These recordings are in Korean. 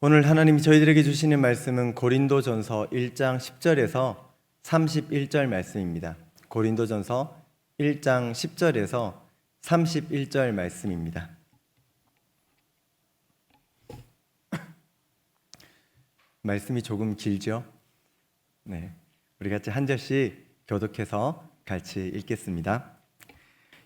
오늘 하나님이 저희들에게 주시는 말씀은 고린도전서 1장 10절에서 31절 말씀입니다. 고린도전서 1장 10절에서 31절 말씀입니다. 말씀이 조금 길죠? 네. 우리 같이 한 절씩 교독해서 같이 읽겠습니다.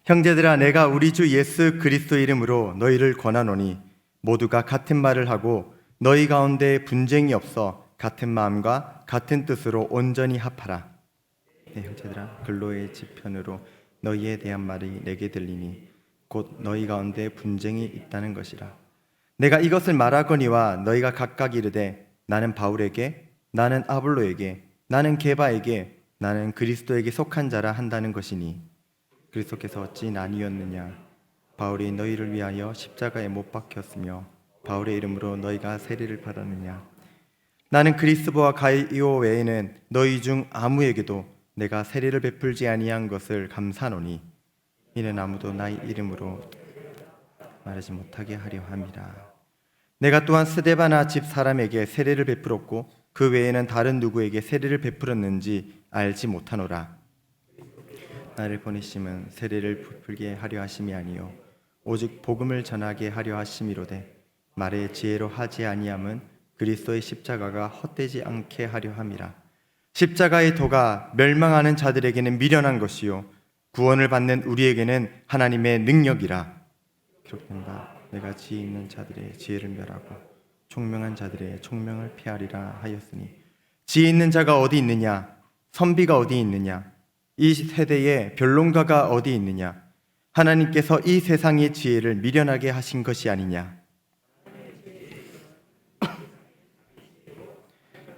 형제들아 내가 우리 주 예수 그리스도 이름으로 너희를 권하노니 모두가 같은 말을 하고 너희 가운데 분쟁이 없어 같은 마음과 같은 뜻으로 온전히 합하라. 네, 형제들아 근로의 지편으로 너희에 대한 말이 내게 들리니 곧 너희 가운데 분쟁이 있다는 것이라. 내가 이것을 말하거니와 너희가 각각 이르되 나는 바울에게 나는 아볼로에게 나는 게바에게 나는 그리스도에게 속한 자라 한다는 것이니 그리스도께서 어찌 나뉘었느냐 바울이 너희를 위하여 십자가에 못 박혔으며 바울의 이름으로 너희가 세례를 받았느냐? 나는 그리스도와 가이오 외에는 너희 중 아무에게도 내가 세례를 베풀지 아니한 것을 감사노니 이는 아무도 나의 이름으로 말하지 못하게 하려 함이라. 내가 또한 스데바나 집 사람에게 세례를 베풀었고 그 외에는 다른 누구에게 세례를 베풀었는지 알지 못하노라. 나를 보내심은 세례를 베풀게 하려 하심이 아니요. 오직 복음을 전하게 하려 하심이로되 말의 지혜로 하지 아니함은 그리스도의 십자가가 헛되지 않게 하려 함이라. 십자가의 도가 멸망하는 자들에게는 미련한 것이요 구원을 받는 우리에게는 하나님의 능력이라. 기록된 바 내가 지혜 있는 자들의 지혜를 멸하고 총명한 자들의 총명을 피하리라 하였으니 지혜 있는 자가 어디 있느냐? 선비가 어디 있느냐? 이 세대에 변론가가 어디 있느냐? 하나님께서 이 세상의 지혜를 미련하게 하신 것이 아니냐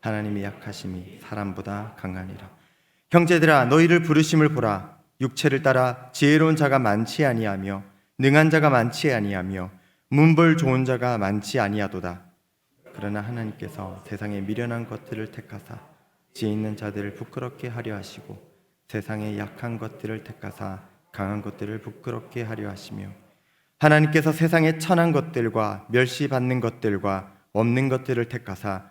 하나님의 약하심이 사람보다 강하니라. 형제들아 너희를 부르심을 보라. 육체를 따라 지혜로운 자가 많지 아니하며 능한 자가 많지 아니하며 문벌 좋은 자가 많지 아니하도다. 그러나 하나님께서 세상의 미련한 것들을 택하사 지혜 있는 자들을 부끄럽게 하려 하시고 세상의 약한 것들을 택하사 강한 것들을 부끄럽게 하려 하시며 하나님께서 세상의 천한 것들과 멸시받는 것들과 없는 것들을 택하사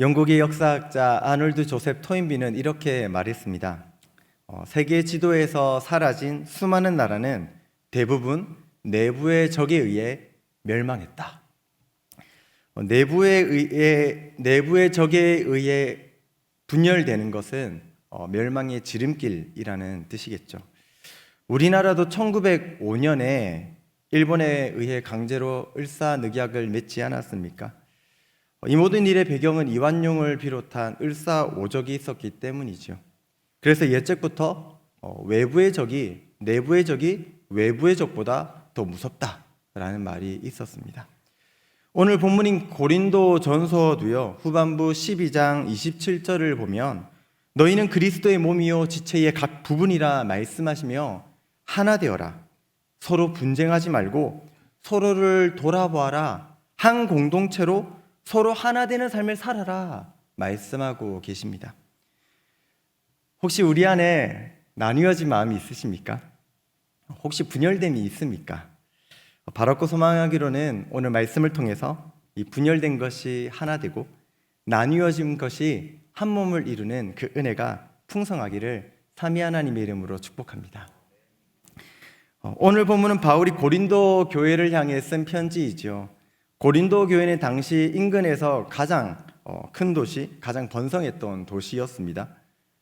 영국의 역사학자 아놀드 조셉 토인비는 이렇게 말했습니다. 어, 세계 지도에서 사라진 수많은 나라는 대부분 내부의 적에 의해 멸망했다. 어, 내부에 의해 내부의 적에 의해 분열되는 것은 어, 멸망의 지름길이라는 뜻이겠죠. 우리나라도 1905년에 일본에 의해 강제로 을사늑약을 맺지 않았습니까? 이 모든 일의 배경은 이완용을 비롯한 을사오적이 있었기 때문이죠. 그래서 예적부터 어, 외부의 적이 내부의 적이 외부의 적보다 더 무섭다라는 말이 있었습니다. 오늘 본문인 고린도 전서도요 후반부 12장 27절을 보면 너희는 그리스도의 몸이요 지체의 각 부분이라 말씀하시며 하나 되어라 서로 분쟁하지 말고 서로를 돌아보아라 한 공동체로 서로 하나 되는 삶을 살아라 말씀하고 계십니다. 혹시 우리 안에 나뉘어진 마음이 있으십니까? 혹시 분열됨이 있습니까? 바라고 소망하기로는 오늘 말씀을 통해서 이 분열된 것이 하나 되고 나뉘어진 것이 한 몸을 이루는 그 은혜가 풍성하기를 삼위 하나님의 이름으로 축복합니다. 어, 오늘 본문은 바울이 고린도 교회를 향해 쓴 편지이죠. 고린도 교회는 당시 인근에서 가장 어, 큰 도시, 가장 번성했던 도시였습니다.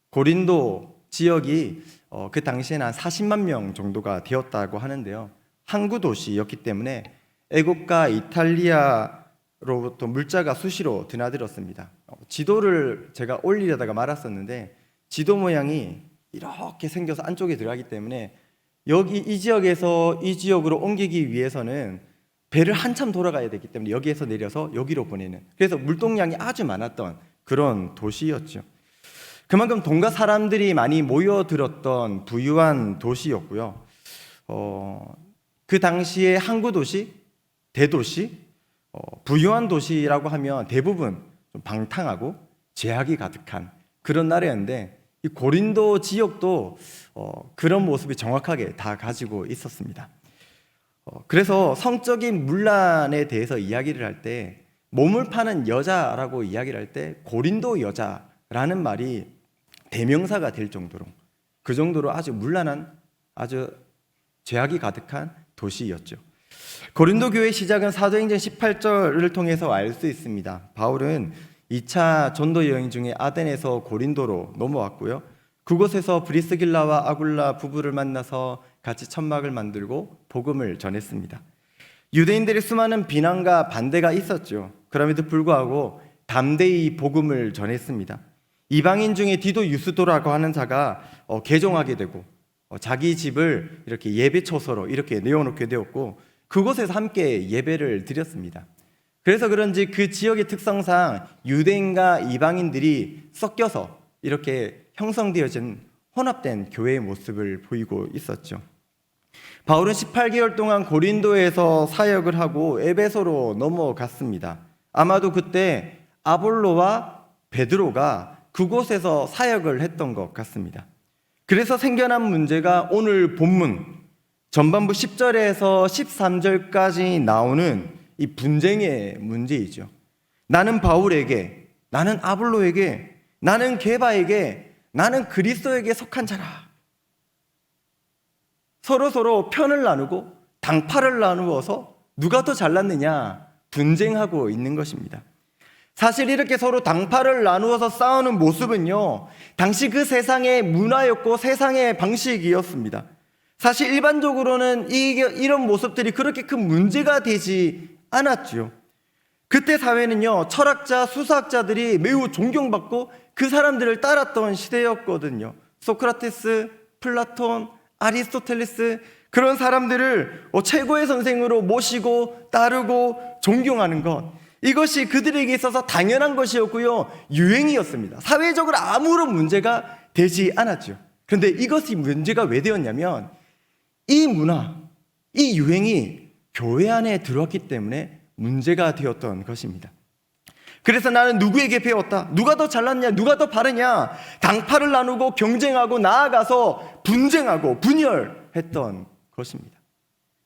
고린도 지역이 어, 그 당시에는 한 40만 명 정도가 되었다고 하는데요. 항구 도시였기 때문에 애국과 이탈리아로부터 물자가 수시로 드나들었습니다. 어, 지도를 제가 올리려다가 말았었는데 지도 모양이 이렇게 생겨서 안쪽에 들어가기 때문에 여기 이 지역에서 이 지역으로 옮기기 위해서는 배를 한참 돌아가야 되기 때문에 여기에서 내려서 여기로 보내는 그래서 물동량이 아주 많았던 그런 도시였죠. 그만큼 동가 사람들이 많이 모여들었던 부유한 도시였고요. 어, 그 당시에 항구 도시, 대도시, 어, 부유한 도시라고 하면 대부분 좀 방탕하고 제약이 가득한 그런 나라였는데 이 고린도 지역도 어, 그런 모습이 정확하게 다 가지고 있었습니다. 어, 그래서 성적인 문란에 대해서 이야기를 할 때 몸을 파는 여자라고 이야기를 할 때 고린도 여자라는 말이 대명사가 될 정도로 그 정도로 아주 문란한 아주 죄악이 가득한 도시였죠. 고린도 교회 시작은 사도행전 18절을 통해서 알 수 있습니다. 바울은 2차 전도 여행 중에 아덴에서 고린도로 넘어왔고요. 그곳에서 브리스길라와 아굴라 부부를 만나서 같이 천막을 만들고 복음을 전했습니다. 유대인들의 수많은 비난과 반대가 있었죠. 그럼에도 불구하고 담대히 복음을 전했습니다. 이방인 중에 디도 유스도라고 하는 자가 어, 개종하게 되고 어, 자기 집을 이렇게 예배 초소로 이렇게 내어놓게 되었고 그곳에서 함께 예배를 드렸습니다. 그래서 그런지 그 지역의 특성상 유대인과 이방인들이 섞여서 이렇게 형성되어진 혼합된 교회의 모습을 보이고 있었죠. 바울은 18개월 동안 고린도에서 사역을 하고 에베소로 넘어갔습니다. 아마도 그때 아볼로와 베드로가 그곳에서 사역을 했던 것 같습니다. 그래서 생겨난 문제가 오늘 본문 전반부 10절에서 13절까지 나오는 이 분쟁의 문제이죠. 나는 바울에게, 나는 아볼로에게, 나는 게바에게, 나는 그리스도에게 속한 자라. 서로 서로 편을 나누고 당파를 나누어서 누가 더 잘났느냐 분쟁하고 있는 것입니다. 사실 이렇게 서로 당파를 나누어서 싸우는 모습은요, 당시 그 세상의 문화였고 세상의 방식이었습니다. 사실 일반적으로는 이, 이런 모습들이 그렇게 큰 문제가 되지 않았죠. 그때 사회는요, 철학자, 수사학자들이 매우 존경받고 그 사람들을 따랐던 시대였거든요. 소크라테스, 플라톤, 아리스토텔레스, 그런 사람들을 어, 최고의 선생으로 모시고 따르고 존경하는 것. 이것이 그들에게 있어서 당연한 것이었고요. 유행이었습니다. 사회적으로 아무런 문제가 되지 않았죠. 그런데 이것이 문제가 왜 되었냐면 이 문화, 이 유행이 교회 안에 들어왔기 때문에 문제가 되었던 것입니다. 그래서 나는 누구에게 배웠다? 누가 더 잘났냐? 누가 더 바르냐? 당파를 나누고 경쟁하고 나아가서 분쟁하고 분열했던 것입니다.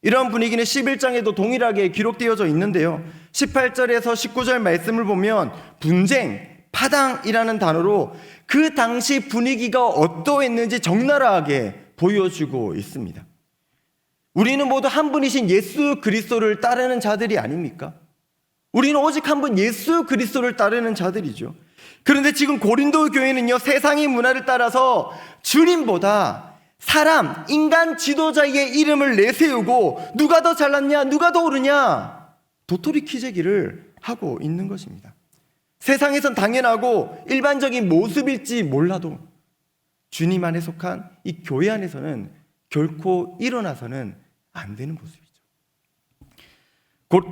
이러한 분위기는 11장에도 동일하게 기록되어져 있는데요. 18절에서 19절 말씀을 보면 분쟁, 파당이라는 단어로 그 당시 분위기가 어떠했는지 적나라하게 보여주고 있습니다. 우리는 모두 한 분이신 예수 그리스도를 따르는 자들이 아닙니까? 우리는 오직 한 분 예수 그리스도를 따르는 자들이죠. 그런데 지금 고린도 교회는요, 세상의 문화를 따라서 주님보다 사람, 인간 지도자의 이름을 내세우고 누가 더 잘났냐, 누가 더 옳으냐, 도토리 키재기를 하고 있는 것입니다. 세상에선 당연하고 일반적인 모습일지 몰라도 주님 안에 속한 이 교회 안에서는 결코 일어나서는 안 되는 모습이죠.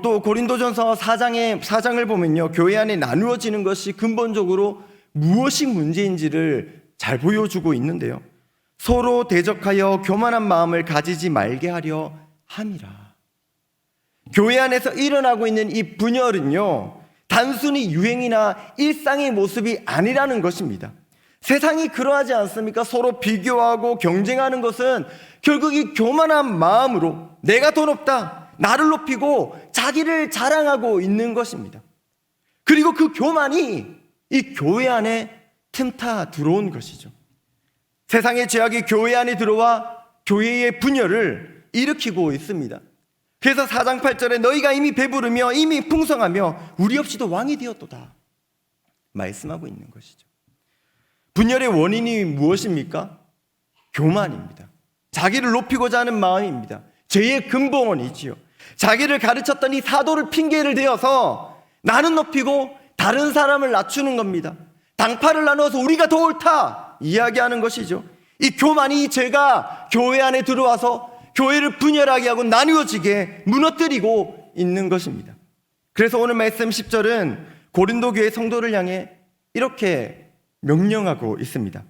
또 고린도전서 4장의 4장을 보면요. 교회 안에 나누어지는 것이 근본적으로 무엇이 문제인지를 잘 보여주고 있는데요. 서로 대적하여 교만한 마음을 가지지 말게 하려 함이라. 교회 안에서 일어나고 있는 이 분열은요, 단순히 유행이나 일상의 모습이 아니라는 것입니다. 세상이 그러하지 않습니까? 서로 비교하고 경쟁하는 것은 결국 이 교만한 마음으로 내가 더 높다, 나를 높이고 자기를 자랑하고 있는 것입니다. 그리고 그 교만이 이 교회 안에 틈타 들어온 것이죠. 세상의 죄악이 교회 안에 들어와 교회의 분열을 일으키고 있습니다. 그래서 4장 8절에 너희가 이미 배부르며 이미 풍성하며 우리 없이도 왕이 되었도다. 말씀하고 있는 것이죠. 분열의 원인이 무엇입니까? 교만입니다. 자기를 높이고자 하는 마음입니다. 죄의 근본이지요. 자기를 가르쳤던 이 사도를 핑계를 대어서 나는 높이고 다른 사람을 낮추는 겁니다. 당파를 나누어서 우리가 더 옳다 이야기하는 것이죠. 이 교만이 이 죄가 교회 안에 들어와서 교회를 분열하게 하고 나누어지게 무너뜨리고 있는 것입니다. 그래서 오늘 말씀 10절은 고린도 교회 성도를 향해 이렇게 명령하고 있습니다.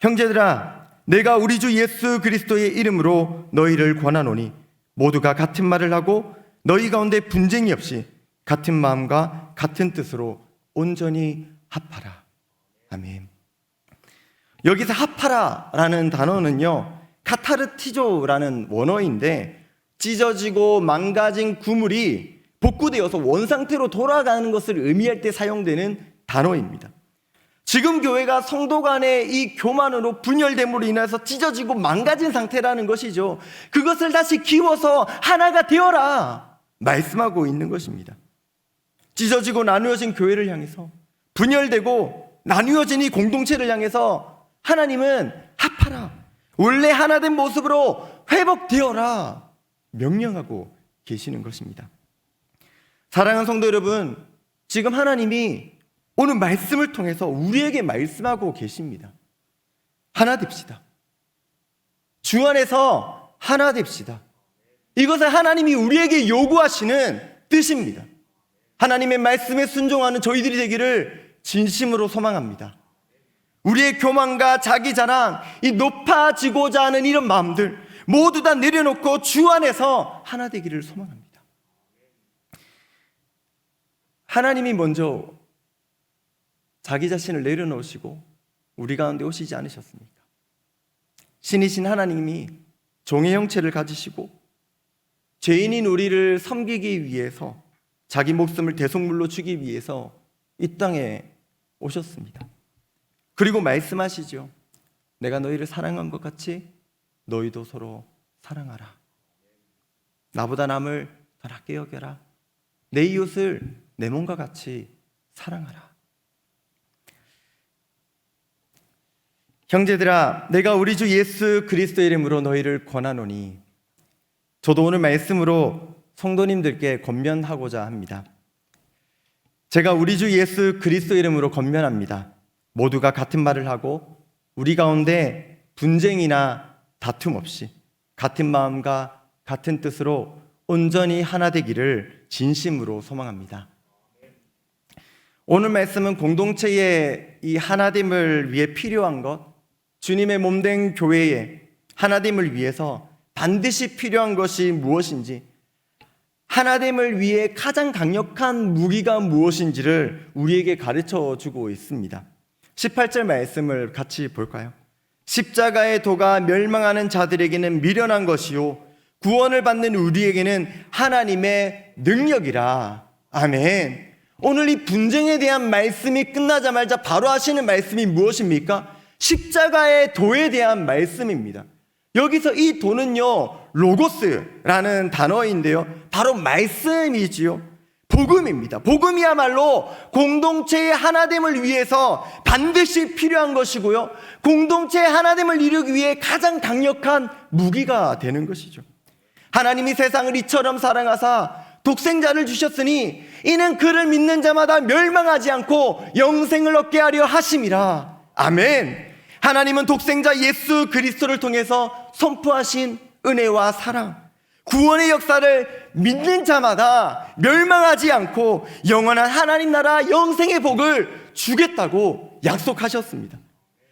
형제들아 내가 우리 주 예수 그리스도의 이름으로 너희를 권하노니 모두가 같은 말을 하고 너희 가운데 분쟁이 없이 같은 마음과 같은 뜻으로 온전히 합하라. 아멘. 여기서 합하라라는 단어는요. 카타르티조라는 원어인데 찢어지고 망가진 구물이 복구되어서 원상태로 돌아가는 것을 의미할 때 사용되는 단어입니다. 지금 교회가 성도 간의 이 교만으로 분열됨으로 인해서 찢어지고 망가진 상태라는 것이죠. 그것을 다시 기워서 하나가 되어라 말씀하고 있는 것입니다. 찢어지고 나누어진 교회를 향해서 분열되고 나누어진 이 공동체를 향해서 하나님은 합하라. 원래 하나 된 모습으로 회복되어라. 명령하고 계시는 것입니다. 사랑하는 성도 여러분, 지금 하나님이 오늘 말씀을 통해서 우리에게 말씀하고 계십니다. 하나 됩시다. 주 안에서 하나 됩시다. 이것은 하나님이 우리에게 요구하시는 뜻입니다. 하나님의 말씀에 순종하는 저희들이 되기를 진심으로 소망합니다. 우리의 교만과 자기 자랑, 이 높아지고자 하는 이런 마음들 모두 다 내려놓고 주 안에서 하나 되기를 소망합니다. 하나님이 먼저 자기 자신을 내려놓으시고 우리 가운데 오시지 않으셨습니까? 신이신 하나님이 종의 형체를 가지시고 죄인인 우리를 섬기기 위해서 자기 목숨을 대속물로 주기 위해서 이 땅에 오셨습니다. 그리고 말씀하시죠. 내가 너희를 사랑한 것 같이 너희도 서로 사랑하라. 나보다 남을 더 낮게 여겨라. 내 이웃을 내 몸과 같이 사랑하라. 형제들아, 내가 우리 주 예수 그리스도 이름으로 너희를 권하노니 저도 오늘 말씀으로 성도님들께 권면하고자 합니다. 제가 우리 주 예수 그리스도 이름으로 권면합니다. 모두가 같은 말을 하고 우리 가운데 분쟁이나 다툼 없이 같은 마음과 같은 뜻으로 온전히 하나 되기를 진심으로 소망합니다. 오늘 말씀은 공동체의 이 하나됨을 위해 필요한 것, 주님의 몸된 교회의 하나됨을 위해서 반드시 필요한 것이 무엇인지, 하나됨을 위해 가장 강력한 무기가 무엇인지를 우리에게 가르쳐 주고 있습니다. 18절 말씀을 같이 볼까요? 십자가의 도가 멸망하는 자들에게는 미련한 것이요 구원을 받는 우리에게는 하나님의 능력이라. 아멘. 오늘 이 분쟁에 대한 말씀이 끝나자마자 바로 하시는 말씀이 무엇입니까? 십자가의 도에 대한 말씀입니다. 여기서 이 도는요, 로고스라는 단어인데요. 바로 말씀이지요. 복음입니다. 복음이야말로 공동체의 하나됨을 위해서 반드시 필요한 것이고요. 공동체의 하나됨을 이루기 위해 가장 강력한 무기가 되는 것이죠. 하나님이 세상을 이처럼 사랑하사 독생자를 주셨으니 이는 그를 믿는 자마다 멸망하지 않고 영생을 얻게 하려 하심이라. 아멘. 하나님은 독생자 예수 그리스도를 통해서 선포하신 은혜와 사랑, 구원의 역사를 믿는 자마다 멸망하지 않고 영원한 하나님 나라 영생의 복을 주겠다고 약속하셨습니다.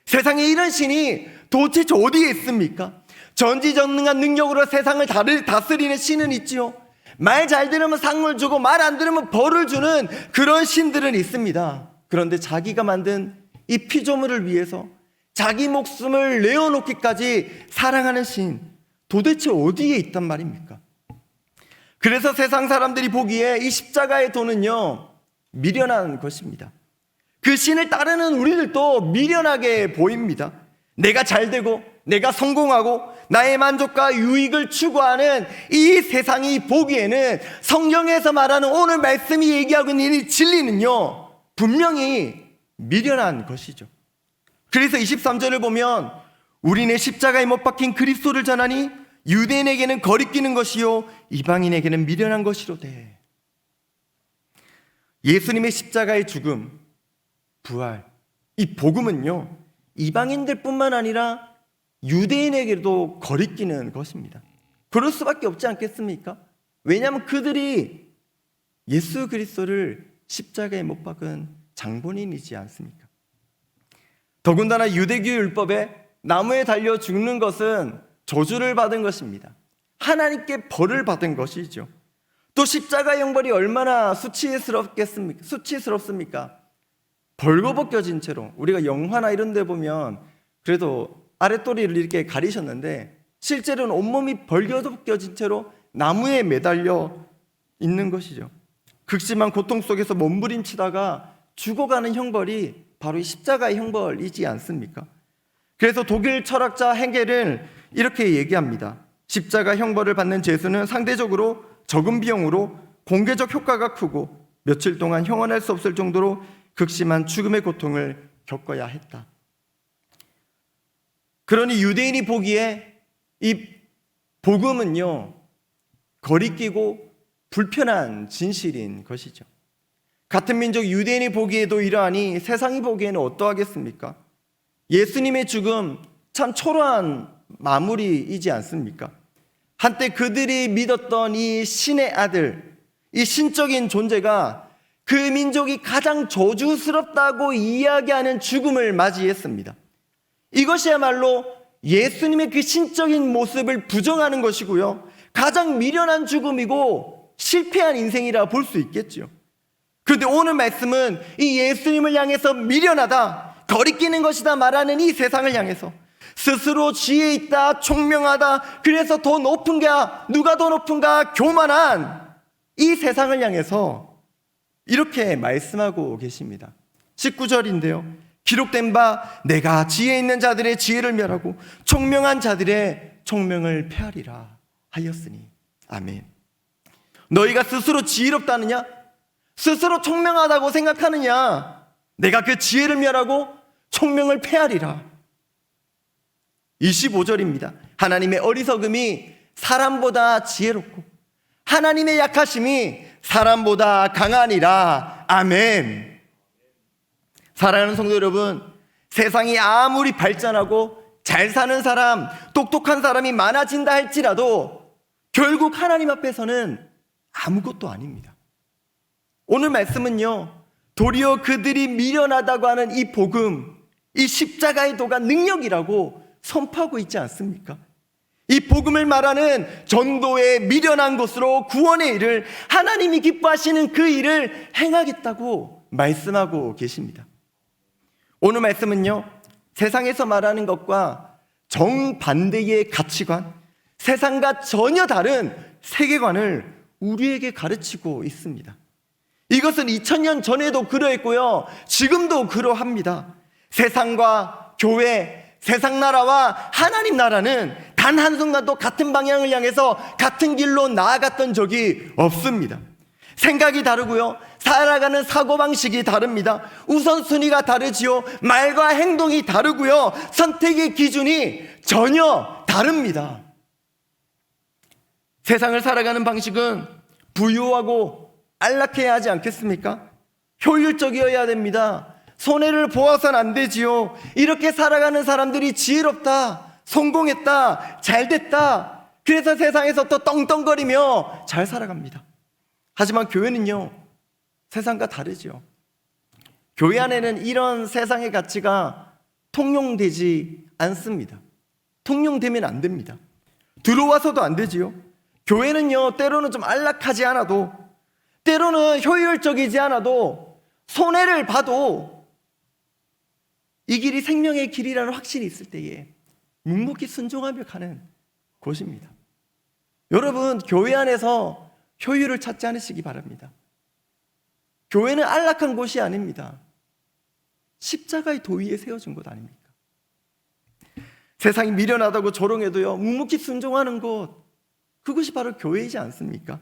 세상에 이런 신이 도대체 어디에 있습니까? 전지전능한 능력으로 세상을 다스리는 신은 있지요. 말 잘 들으면 상을 주고 말 안 들으면 벌을 주는 그런 신들은 있습니다. 그런데 자기가 만든 이 피조물을 위해서 자기 목숨을 내어놓기까지 사랑하는 신 도대체 어디에 있단 말입니까? 그래서 세상 사람들이 보기에 이 십자가의 도는요 미련한 것입니다. 그 신을 따르는 우리들도 미련하게 보입니다. 내가 잘 되고 내가 성공하고 나의 만족과 유익을 추구하는 이 세상이 보기에는 성경에서 말하는 오늘 말씀이 얘기하고 있는 이 진리는요, 분명히 미련한 것이죠. 그래서 23절을 보면 우리는 십자가에 못 박힌 그리스도를 전하니 유대인에게는 거리끼는 것이요 이방인에게는 미련한 것이로되 예수님의 십자가의 죽음, 부활, 이 복음은요 이방인들뿐만 아니라 유대인에게도 거리끼는 것입니다. 그럴 수밖에 없지 않겠습니까? 왜냐하면 그들이 예수 그리스도를 십자가에 못 박은 장본인이지 않습니까? 더군다나 유대교 율법에 나무에 달려 죽는 것은 저주를 받은 것입니다. 하나님께 벌을 받은 것이죠. 또 십자가 형벌이 얼마나 수치스럽겠습니까? 수치스럽습니까? 벌거 벗겨진 채로 우리가 영화나 이런 데 보면 그래도 아랫도리를 이렇게 가리셨는데 실제로는 온몸이 벌거벗겨진 채로 나무에 매달려 있는 것이죠. 극심한 고통 속에서 몸부림치다가 죽어가는 형벌이 바로 이 십자가의 형벌이지 않습니까? 그래서 독일 철학자 행겔은 이렇게 얘기합니다. 십자가 형벌을 받는 죄수는 상대적으로 적은 비용으로 공개적 효과가 크고 며칠 동안 형언할 수 없을 정도로 극심한 죽음의 고통을 겪어야 했다. 그러니 유대인이 보기에 이 복음은요, 거리끼고 불편한 진실인 것이죠. 같은 민족 유대인이 보기에도 이러하니 세상이 보기에는 어떠하겠습니까? 예수님의 죽음 참 초라한 마무리이지 않습니까? 한때 그들이 믿었던 이 신의 아들, 이 신적인 존재가 그 민족이 가장 저주스럽다고 이야기하는 죽음을 맞이했습니다. 이것이야말로 예수님의 그 신적인 모습을 부정하는 것이고요. 가장 미련한 죽음이고 실패한 인생이라 볼 수 있겠죠. 그런데 오늘 말씀은 이 예수님을 향해서 미련하다, 거리끼는 것이다 말하는 이 세상을 향해서 스스로 지혜 있다, 총명하다, 그래서 더 높은가, 누가 더 높은가, 교만한 이 세상을 향해서 이렇게 말씀하고 계십니다. 19절인데요. 기록된 바 내가 지혜 있는 자들의 지혜를 멸하고 총명한 자들의 총명을 폐하리라 하였으니 아멘. 너희가 스스로 지혜롭다느냐? 스스로 총명하다고 생각하느냐? 내가 그 지혜를 멸하고 총명을 폐하리라. 25절입니다. 하나님의 어리석음이 사람보다 지혜롭고 하나님의 약하심이 사람보다 강하니라. 아멘. 사랑하는 성도 여러분, 세상이 아무리 발전하고 잘 사는 사람, 똑똑한 사람이 많아진다 할지라도 결국 하나님 앞에서는 아무것도 아닙니다. 오늘 말씀은요, 도리어 그들이 미련하다고 하는 이 복음, 이 십자가의 도가 능력이라고 선포하고 있지 않습니까? 이 복음을 말하는 전도의 미련한 것으로 구원의 일을 하나님이 기뻐하시는 그 일을 행하겠다고 말씀하고 계십니다. 오늘 말씀은요, 세상에서 말하는 것과 정반대의 가치관, 세상과 전혀 다른 세계관을 우리에게 가르치고 있습니다. 이것은 2000년 전에도 그러했고요, 지금도 그러합니다. 세상과 교회, 세상 나라와 하나님 나라는 단 한순간도 같은 방향을 향해서 같은 길로 나아갔던 적이 없습니다. 생각이 다르고요. 살아가는 사고방식이 다릅니다. 우선순위가 다르지요. 말과 행동이 다르고요. 선택의 기준이 전혀 다릅니다. 세상을 살아가는 방식은 부유하고 안락해야 하지 않겠습니까? 효율적이어야 됩니다. 손해를 보아선 안 되지요. 이렇게 살아가는 사람들이 지혜롭다, 성공했다, 잘 됐다. 그래서 세상에서 또 떵떵거리며 잘 살아갑니다. 하지만 교회는요, 세상과 다르죠. 교회 안에는 이런 세상의 가치가 통용되지 않습니다. 통용되면 안 됩니다. 들어와서도 안 되지요. 교회는요, 때로는 좀 안락하지 않아도, 때로는 효율적이지 않아도, 손해를 봐도, 이 길이 생명의 길이라는 확신이 있을 때에 묵묵히 순종하며 가는 곳입니다. 여러분, 교회 안에서 효율을 찾지 않으시기 바랍니다. 교회는 안락한 곳이 아닙니다. 십자가의 도위에 세워준 곳 아닙니까? 세상이 미련하다고 조롱해도요, 묵묵히 순종하는 것, 그것이 바로 교회이지 않습니까?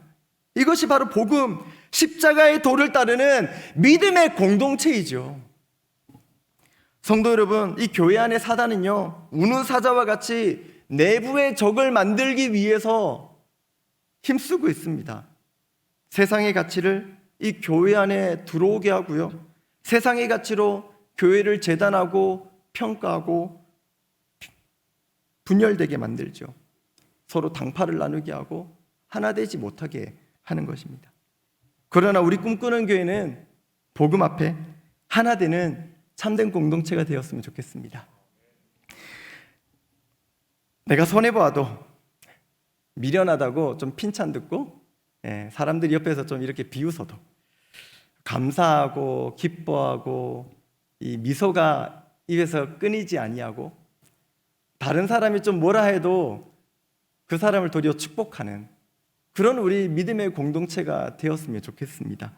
이것이 바로 복음, 십자가의 도를 따르는 믿음의 공동체이죠. 성도 여러분, 이 교회 안의 사단은요, 우는 사자와 같이 내부의 적을 만들기 위해서 힘쓰고 있습니다. 세상의 가치를 이 교회 안에 들어오게 하고요. 세상의 가치로 교회를 재단하고 평가하고 분열되게 만들죠. 서로 당파를 나누게 하고 하나 되지 못하게 하는 것입니다. 그러나 우리 꿈꾸는 교회는 복음 앞에 하나 되는 참된 공동체가 되었으면 좋겠습니다. 내가 손해 보아도 미련하다고 좀 핀찬 듣고 예, 사람들이 옆에서 좀 이렇게 비웃어도 감사하고 기뻐하고 이 미소가 입에서 끊이지 아니하고 다른 사람이 좀 뭐라 해도 그 사람을 도리어 축복하는 그런 우리 믿음의 공동체가 되었으면 좋겠습니다.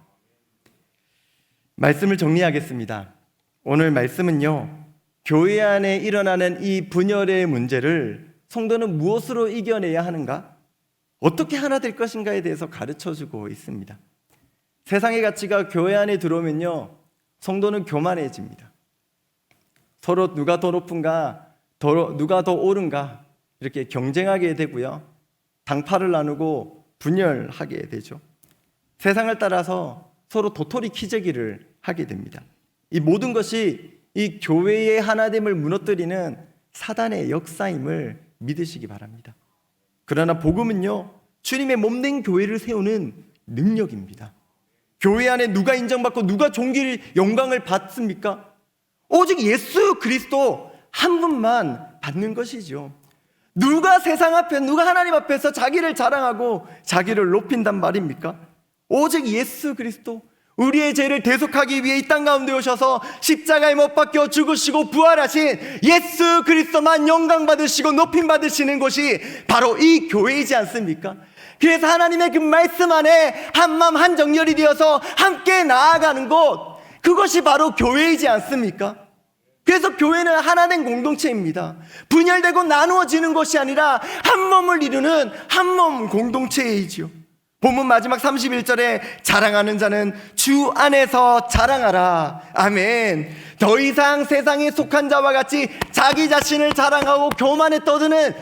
말씀을 정리하겠습니다. 오늘 말씀은요, 교회 안에 일어나는 이 분열의 문제를 성도는 무엇으로 이겨내야 하는가? 어떻게 하나 될 것인가에 대해서 가르쳐 주고 있습니다. 세상의 가치가 교회 안에 들어오면요, 성도는 교만해집니다. 서로 누가 더 높은가, 더, 누가 더 옳은가, 이렇게 경쟁하게 되고요. 당파를 나누고 분열하게 되죠. 세상을 따라서 서로 도토리 키재기를 하게 됩니다. 이 모든 것이 이 교회의 하나됨을 무너뜨리는 사단의 역사임을 믿으시기 바랍니다. 그러나 복음은요, 주님의 몸된 교회를 세우는 능력입니다. 교회 안에 누가 인정받고 누가 존귀를 영광을 받습니까? 오직 예수 그리스도 한 분만 받는 것이죠. 누가 세상 앞에 누가 하나님 앞에서 자기를 자랑하고 자기를 높인단 말입니까? 오직 예수 그리스도 우리의 죄를 대속하기 위해 이 땅 가운데 오셔서 십자가에 못 박혀 죽으시고 부활하신 예수 그리스도만 영광 받으시고 높임 받으시는 곳이 바로 이 교회이지 않습니까? 그래서 하나님의 그 말씀 안에 한마음 한정열이 되어서 함께 나아가는 곳 그것이 바로 교회이지 않습니까? 그래서 교회는 하나된 공동체입니다. 분열되고 나누어지는 것이 아니라 한 몸을 이루는 한 몸 공동체이지요. 본문 마지막 31절에 자랑하는 자는 주 안에서 자랑하라. 아멘. 더 이상 세상에 속한 자와 같이 자기 자신을 자랑하고 교만에 떠드는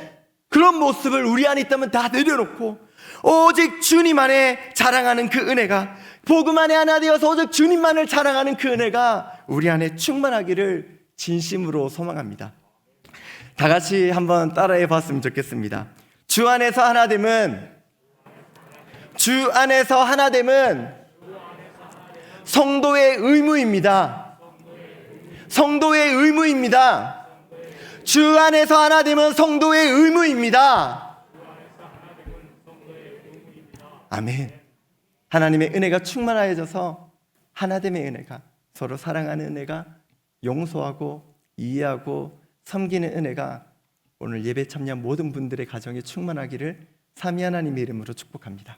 그런 모습을 우리 안에 있다면 다 내려놓고 오직 주님 안에 자랑하는 그 은혜가 복음 안에 하나 되어서 오직 주님만을 자랑하는 그 은혜가 우리 안에 충만하기를 진심으로 소망합니다. 다 같이 한번 따라해 봤으면 좋겠습니다. 주 안에서 하나됨은 주 안에서 하나됨은 성도의 의무입니다. 성도의 의무입니다. 주 안에서 하나됨은 성도의 의무입니다. 아멘. 하나님의 은혜가 충만하여져서 하나됨의 은혜가 서로 사랑하는 은혜가 용서하고 이해하고 섬기는 은혜가 오늘 예배 참여한 모든 분들의 가정에 충만하기를 삼위 하나님의 이름으로 축복합니다.